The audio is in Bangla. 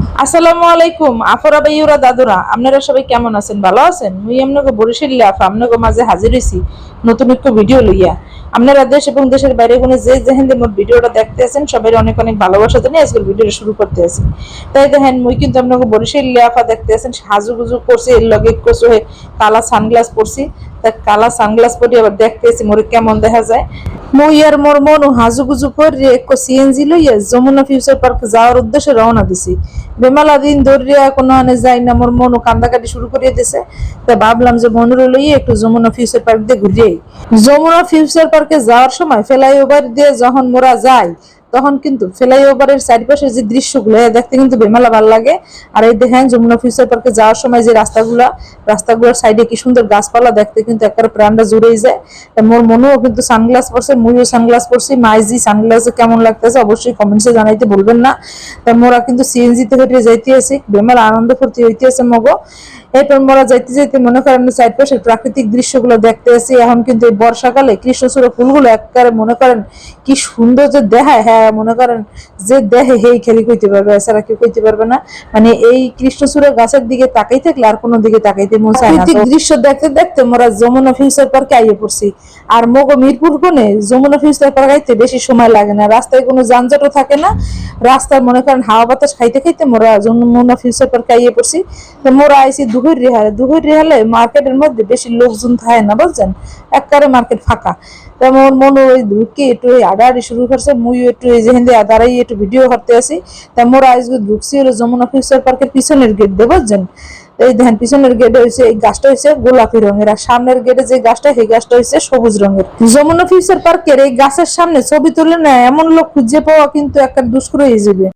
আসসালামু আলাইকুম। আফরা বাইউরা দাদুরা, আপনারা সবাই কেমন আছেন? ভালো আছেন? মুই আপনাকে বরিশাল আফা আপনাকে মাঝে হাজির হয়েছি নতুন একটু ভিডিও লইয়া। আপনারা দেশ এবং দেশের বাইরে কোনো যে যেহেন মোট ভিডিওটা দেখতে আছেন সবাই অনেক অনেক ভালোবাসা জানিয়ে আজকের ভিডিওটা শুরু করতে আছি। তাই দেখেন, মুই কিন্তু আপনাকে বরিশাল আফা দেখতে আছেন হাজু গুজু করছি, এর লগে কচু হয়ে কালা সানগ্লাস পরছি। কালা সানগ্লাস পরে আবার দেখতে আছি মোরে কেমন দেখা যায়। মুই আর মোর মন হাজু গুজু করে এক সিএনজি লইয়া যমুনা ফিউচার পার্ক যাওয়ার উদ্দেশ্যে রওনা দিছি। বেমালা দিন ধরিয়া কোনো আনে যাই না, মোর মনু কান্দাকাটি শুরু করিয়ে দিছে। তা ভাবলাম যে মনুরে লইয়ে একটু যমুনা ফিউচার পার্ক দিয়ে ঘুরিয়ে যমুনা ফিউচার পার্কে যাওয়ার সময় ফ্লাইওভার দিয়ে যখন মোরা যাই তখন কিন্তু ফ্লাইওভারের চারিপাশে যে দৃশ্যগুলো দেখতে কিন্তু বেমালা ভালো লাগে। আর এই দেখেন, যমুনা ফিউচার পার্কে যাওয়ার সময় যে রাস্তাগুলা, রাস্তাগুলোর সাইডে কি সুন্দর গাছপালা দেখতে কিন্তু একটা প্রাণটা জুড়েই যায়। মোর মনেও কিন্তু সানগ্লাস পরছে, মুইও সানগ্লাস পরছি, মাইজি সানগ্লাস কেমন লাগতেছে অবশ্যই কমেন্টসে জানাইতে বলবেন না। তা মোরা কিন্তু সিএনজি তে হেঁটে যাইতে আছি, বেমালা আনন্দ ফুর্তি হইতে আছে মগো। এরপর মোরা যাইতে যাইতে মনে করেন চারপাশের প্রাকৃতিক দৃশ্যগুলো দেখতে আসি এখন কিন্তু বর্ষাকালে কৃষ্ণচূড়া ফুলগুলো একবারে মনে করেন কি সুন্দর যে দেখায় হ্যাঁ মনে করেন যে দেহে হেই খেলি কইতে পারবে এছাড়া কেউ কইতে পারবে না। মানে এই কৃষ্ণচূড়া গাছের দিকে তাকাই থাকলে আর কোনো দিকে তাকাইতে মন চায় না। দৃশ্য দেখতে দেখতে মোরা যমুনা ফিউচার পার্কে আইয়ে পড়ছি। আর মগো মিরপুর কোনে যমুনা ফিউচার পার্ক আইতে বেশি সময় লাগে না। রাস্তায় কোনো যানজটও থাকে না। রাস্তায় মনে করেন হাওয়া বাতাস খাইতে খাইতে মোরা যমুনা ফিউচার পার্কে আইয়ে পড়ছি। তো মোরা আইছি দুহুর রেহালে। দুহুর রেহালে মার্কেটের মধ্যে বেশি লোকজন থাকে না বুঝছেন? একবারে মার্কেট ফাঁকা। তেমন মনে ওই ঢুকে একটু আডাআডি শুরু করছে মুই একটু এই যে হিন্দে দাঁড়াই একটু ভিডিও করতে আসি। তা মোরা আজকে ঢুকছি হলো যমুনা ফিউচার পার্কের পিছনের গেট দেবো বুঝছেন? এই দেখেন, পিছনের গেটে হয়েছে এই গাছটা হয়েছে গোলাপি রঙের, আর সামনের গেটে যে গাছটা, সেই গাছটা হয়েছে সবুজ রঙের। যমুনা ফিউচার পার্কের এই গাছের সামনে ছবি তুলে নেয়, এমন লোক খুঁজে পাওয়া কিন্তু একটা দুষ্কর হয়ে যাবে।